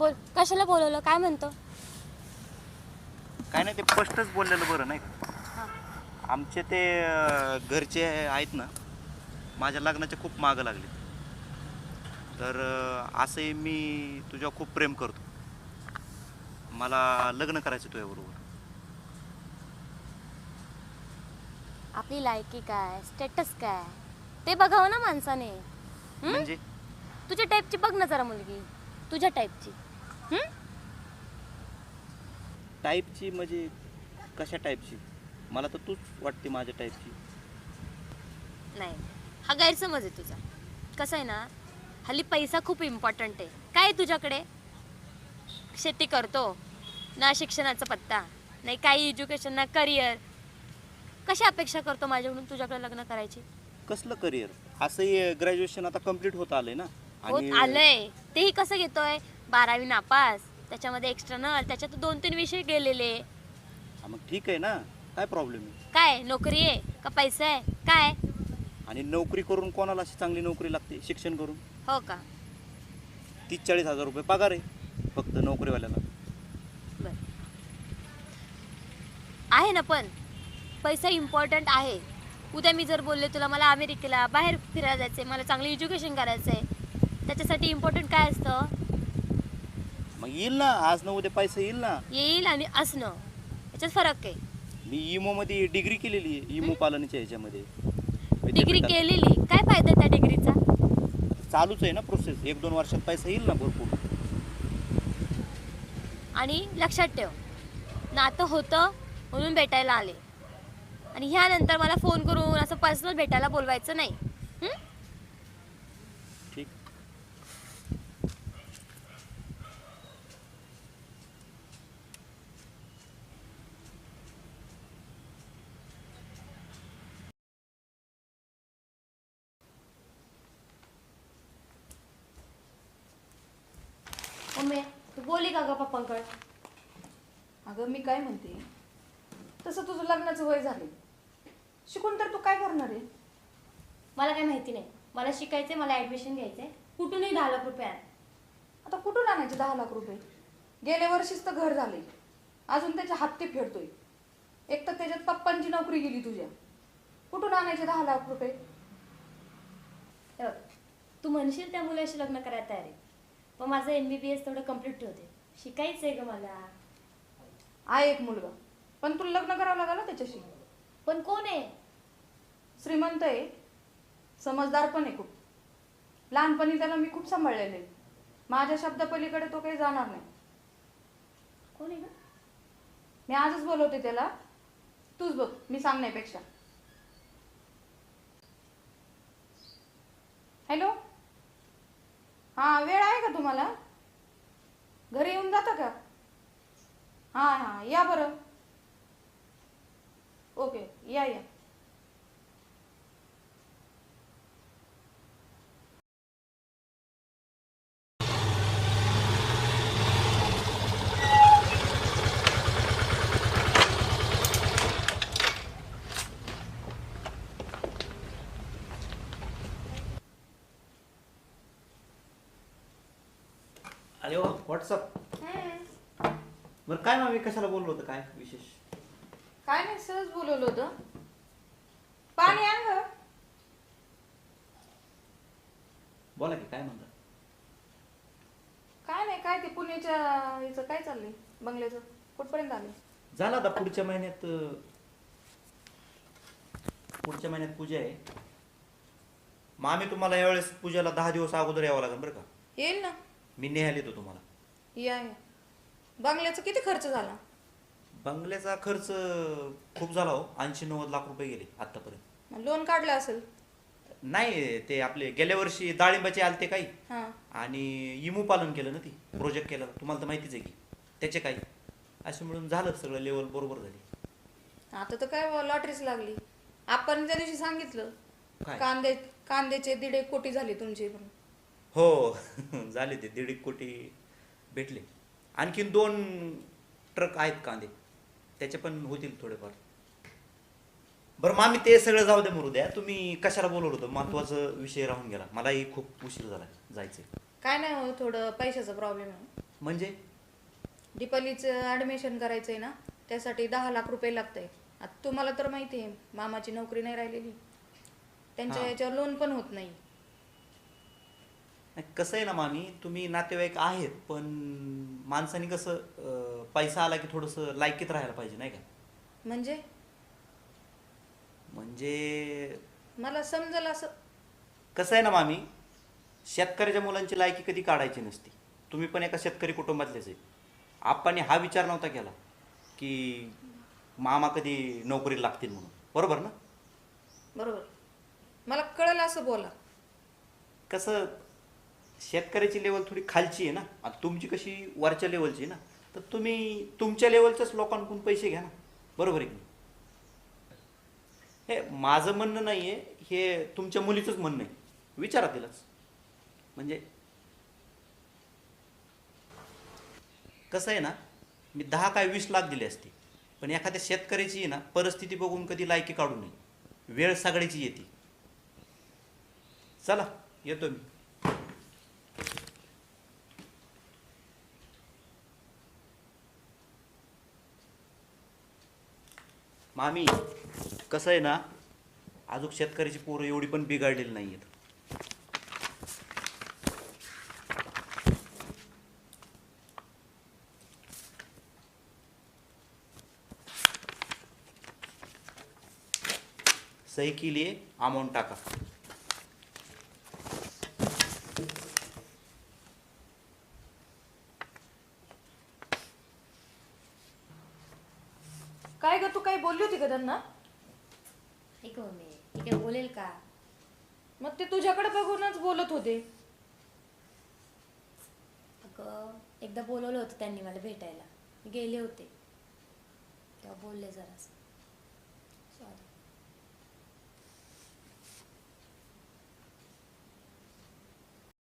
बोल कशाला बोलवलं? काय म्हणतो? काय नाही ते स्पष्टच बोललेलं बरं नाही का? आमचे ते अं, घरचे आहेत ना माझ्या लग्नाच्या खूप मागं लागले. तर अं, असंही मी तुझ्या खूप प्रेम करतो. मला लग्न करायचं तुझ्याबरोबर. आपली लायकी काय? स्टेटस काय? ते बघावं ना माणसाने. हं? म्हणजे? तुझ्या टाईपची बघ ना जरा मुलगी. तुझ्या टाईपची? टाईपची म्हणजे कशा टाईपची मला तर तूच वाटते माझ्या टाईपची नाही हा गैरसमज आहे तुझा. कसं आहे ना हल्ली पैसा खूप इम्पॉर्टंट आहे. काय आहे तुझ्याकडे? शेती करतो ना शिक्षणाचा पत्ता नाही काही एज्युकेशन ना करिअर कशी अपेक्षा करतो माझ्याकडून तुझ्याकडे लग्न करायची? कसलं करिअर असंही ग्रॅज्युएशन आता कंप्लीट होत आलंय ना? होत आलंय. तेही कसं घेतोय? बारावी नापास त्याच्यामध्ये एक्सटर्नल त्याच्यात दोन तीन विषय गेलेले. हा, मग ठीक आहे ना. काय प्रॉब्लेम आहे? काय? नोकरी आहे का? पैसा आहे? काय? आणि नोकरी करून कोणाला अशी चांगली नोकरी लागते? शिक्षण करून? हो का? तीस चाळीस हजार रुपये पगार आहे फक्त नोकरीवाल्याला. बर. आहे ना पण पैसा इम्पॉर्टंट आहे. उद्या मी जर बोलले तुला मला अमेरिकेला बाहेर फिरायला जायचंय मला चांगलं एज्युकेशन करायचं आहे त्याच्यासाठी इम्पॉर्टंट काय असतं? येईल ना आज न उद्या पैसा येईल ना. येईल आणि असणं. याच्यात फरक आहे मी इमो मध्ये डिग्री केलेली आहे इमो पालनाच्या ह्याच्यामध्ये डिग्री विद्यापीठात. केलेली काय फायदा त्या डिग्रीचा? चालूच आहे ना प्रोसेस एक दोन वर्षात पैसा येईल ना भरपूर. आणि लक्षात ठेव नातं होतं म्हणून भेटायला आले. आणि ह्यानंतर मला फोन करून असं पर्सनल भेटायला बोलवायचं नाही. हं? मम्मी तू बोलली का ग पप्पांकडे? अगं मी काय म्हणते? तसं तुझं लग्नाचं वय झाले शिकून तर तू काय करणार आहे? मला काय माहिती नाही. मला शिकायचंय मला ऍडमिशन घ्यायचंय. कुठूनही दहा लाख रुपये आण. आता कुठून आणायचे दहा लाख रुपये? गेल्या वर्षीच तर घर झाले अजून त्याचे हप्ते फेडतोय. एक तर त्याच्यात पप्पांची नोकरी गेली तुझ्या. कुठून आणायचे दहा लाख रुपये? हे बघ तू म्हणशील त्या मुलाशी लग्न करायला तयार आहे. पण माझं एम बी बी एस तेवढं कंप्लीट ठेवते. शिकायचंय ग मला. आहे एक मुलगा. पण तुला लग्न करावं लागलं त्याच्याशी? पण कोण आहे? श्रीमंत आहे. समजदार पण आहे खूप. लहानपणी त्याला मी खूप सांभाळलेलं आहे. माझ्या शब्दापलीकडे तो काही जाणार नाही. कोण आहे ग? मी आजच बोलवते त्याला. तूच बघ मी सांगण्यापेक्षा. हॅलो? हां वेळ आहे तुम्हाला? घरी येऊन जाता का? हां हां या बरं ओके या या अरे वा व्हॉट्सअप बरं काय मग मी कशाला बोललो होतं? काय विशेष? काय नाही सहज बोलवलं होतं. पाणी आण गं. बोला की काय म्हणता? काय नाही काय ते पुण्याच्या याचं काय चाललंय? बंगल्याचं. कुठपर्यंत आले? झालं आता पुढच्या महिन्यात अं, पुढच्या महिन्यात पूजा आहे. मग आम्ही तुम्हाला यावेळेस पूजेला दहा दिवस अगोदर यावं लागेल बरं का? येईल ना. मी नेहायला येतो तुम्हाला. या या. बंगल्याचा किती खर्च झाला? बंगल्याचा खर्च खूप झाला हो. ऐंशी नव्वद लाख रुपये गेले आतापर्यंत. लोन काढलं असेल? नाही ते आपले गेल्या वर्षी डाळिंबाचे आलते काही. हां. आणि इमू पालन केलं ना ती प्रोजेक्ट केला. तुम्हाला तर माहितीच आहे की त्याचे काही. असे मिळून झालं सगळं लेवल बरोबर झाली. आता तर काय लॉटरीच लागली. आपण त्या दिवशी सांगितलं काय? कांदे कांद्याचे दीड एक कोटी झाले तुमचे पण हो झाले ते दीड एक कोटी भेटले. आणखीन दोन ट्रक आहेत कांदे. त्याचे पण होतील थोडेफार. बरं मामी ते सगळं जाऊ दे मरू द्या. तुम्ही कशाला बोलवलं होतं? महत्त्वाचा विषय राहून गेला. मलाही खूप उशीर झाला जायचंय. काय नाही हो थोडं पैशाचा प्रॉब्लेम आहे. म्हणजे? दीपालीचं ॲडमिशन करायचं आहे ना त्यासाठी दहा लाख रुपये लागतंय. आता तुम्हाला तर माहिती आहे मामाची नोकरी नाही राहिलेली. त्यांच्या हा. याच्यावर लोन पण होत नाही, कसं आहे ना मामी तुम्ही नातेवाईक आहेत पण माणसाने कसं अं, पैसा आला की थोडंसं लायकीत राहायला पाहिजे नाही का? म्हणजे? म्हणजे मला समजलं असं. कसं आहे ना मामी शेतकऱ्याच्या मुलांची लायकी कधी काढायची नसती. तुम्ही पण एका शेतकरी कुटुंबातलेच आहे. आप्पाने हा विचार नव्हता केला की मामा कधी नोकरीला लागतील म्हणून. बरोबर ना? बरोबर. मला कळलं असं बोला. कसं शेतकऱ्याची लेवल थोडी खालची आहे ना. आता तुमची कशी वरच्या लेवलची आहे ना तर तुम्ही तुमच्या लेवलच्याच लोकांकडून पैसे घ्या ना. बरोबर आहे की हे माझं म्हणणं नाही आहे हे तुमच्या मुलीचंच म्हणणं आहे. विचारा तिलाच. म्हणजे कसं आहे ना मी दहा काय वीस लाख दिले असते पण एखाद्या शेतकऱ्याची आहे ना परिस्थिती बघून कधी लायकी काढू नये. वेळ सगळ्याची येते. चला येतो मी. मामी कसं आहे ना अजून शेतकऱ्याची पोरं एवढी पण बिघडलेली नाही आहेत सही केली अमाऊंट टाका. काय ग तू काही बोलली होती का त्यांना? ठीक हो मी. ठीक आहे बोलेल का? मग ते तुझ्याकडे बघूनच बोलत होते. अगं एकदा बोलवलं होतं त्यांनी मला भेटायला. मी गेले होते. तेव्हा बोलले जरासं.